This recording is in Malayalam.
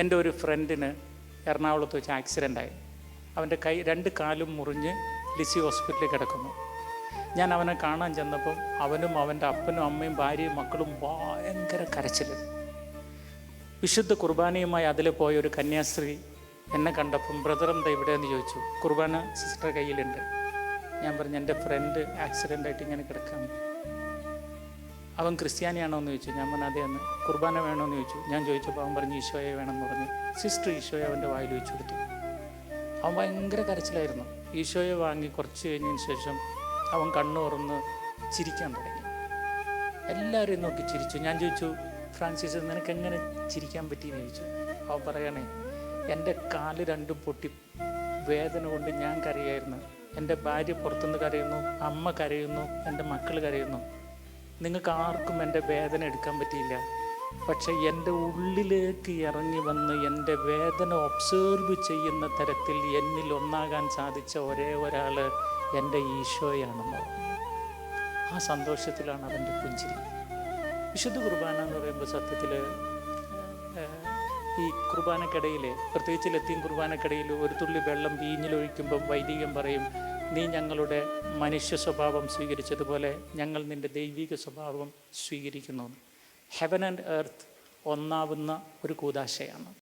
എന്റെ ഒരു ഫ്രണ്ടിന് എറണാകുളത്ത് വെച്ച് ആക്സിഡന്റായി അവന്റെ കൈ രണ്ട് കാലും മുറിഞ്ഞ് ലിസി ഹോസ്പിറ്റലിൽ കിടക്കുന്നു. ഞാൻ അവനെ കാണാൻ ചെന്നപ്പം അവനും അവന്റെ അപ്പനും അമ്മയും ഭാര്യയും മക്കളും ഭയങ്കര കരച്ചിൽ വിശുദ്ധ കുർബാനയുമായി അതിൽ പോയ ഒരു കന്യാസ്ത്രീ എന്നെ കണ്ടപ്പം ബ്രദർ എന്താ ഇവിടെ? എന്ന് ചോദിച്ചു. കുർബാന സിസ്റ്റർ കയ്യിലുണ്ട്. ഞാൻ പറഞ്ഞു എന്റെ ഫ്രണ്ട് ആക്സിഡന്റ് ആയിട്ട് ഇങ്ങനെ കിടക്കാണ്. അവൻ ക്രിസ്ത്യാനിയാണോ എന്ന് ചോദിച്ചു. ഞാൻ പറഞ്ഞു അതേ കുർബാന വേണമെന്ന് ചോദിച്ചു. ഞാൻ ചോദിച്ചപ്പോൾ അവൻ പറഞ്ഞു ഈശോയെ വേണമെന്ന് പറഞ്ഞു. സിസ്റ്റർ ഈശോയെ അവന്റെ വായിൽ വെച്ച് കൊടുത്തു. അവൻ ഭയങ്കര കരച്ചിലായിരുന്നു. ഈശോയെ വാങ്ങി കുറച്ച് കഴിഞ്ഞതിന് ശേഷം അവൻ കണ്ണു തുറന്ന് ചിരിക്കാൻ തുടങ്ങി. എല്ലാവരെയും നോക്കി ചിരിച്ചു. ഞാൻ ചോദിച്ചു ഫ്രാൻസിസ് നിനക്ക് എങ്ങനെ ചിരിക്കാൻ പറ്റിയെന്ന് ചോദിച്ചു. അവൻ പറയണേ എന്റെ കാൽ രണ്ടും പൊട്ടി വേദന കൊണ്ട് ഞാൻ കരയായിരുന്നു. എന്റെ ഭാര്യ പുറത്തുനിന്ന് കരയുന്നു അമ്മ കരയുന്നു എന്റെ മക്കൾ കരയുന്നു. നിങ്ങൾക്ക് ആർക്കും എന്റെ വേദന എടുക്കാൻ പറ്റിയില്ല. പക്ഷെ എന്റെ ഉള്ളിലേക്ക് ഇറങ്ങി വന്ന് എന്റെ വേദന ഒബ്സേർവ് ചെയ്യുന്ന തരത്തിൽ എന്നിൽ ഒന്നാകാൻ സാധിച്ച ഒരേ ഒരാൾ എന്റെ ഈശോയാണെന്ന് ആ സന്തോഷത്തിലാണ് അവന്റെ പുഞ്ചിരി. വിശുദ്ധ കുർബാന എന്ന് പറയുമ്പോൾ സത്യത്തിൽ ഈ കുർബാനക്കിടയിൽ പ്രത്യേകിച്ച് ലത്തീൻ കുർബാനക്കിടയിൽ ഒരു തുള്ളി വെള്ളം വീഞ്ഞിലൊഴിക്കുമ്പം വൈദികം പറയും നീ ഞങ്ങളുടെ മനുഷ്യ സ്വഭാവം സ്വീകരിച്ചതുപോലെ ഞങ്ങൾ നിന്റെ ദൈവിക സ്വഭാവം സ്വീകരിക്കുന്നു. ഹെവൻ ആൻഡ് എർത്ത് ഒന്നാവുന്ന ഒരു കൂതാശയാണ്.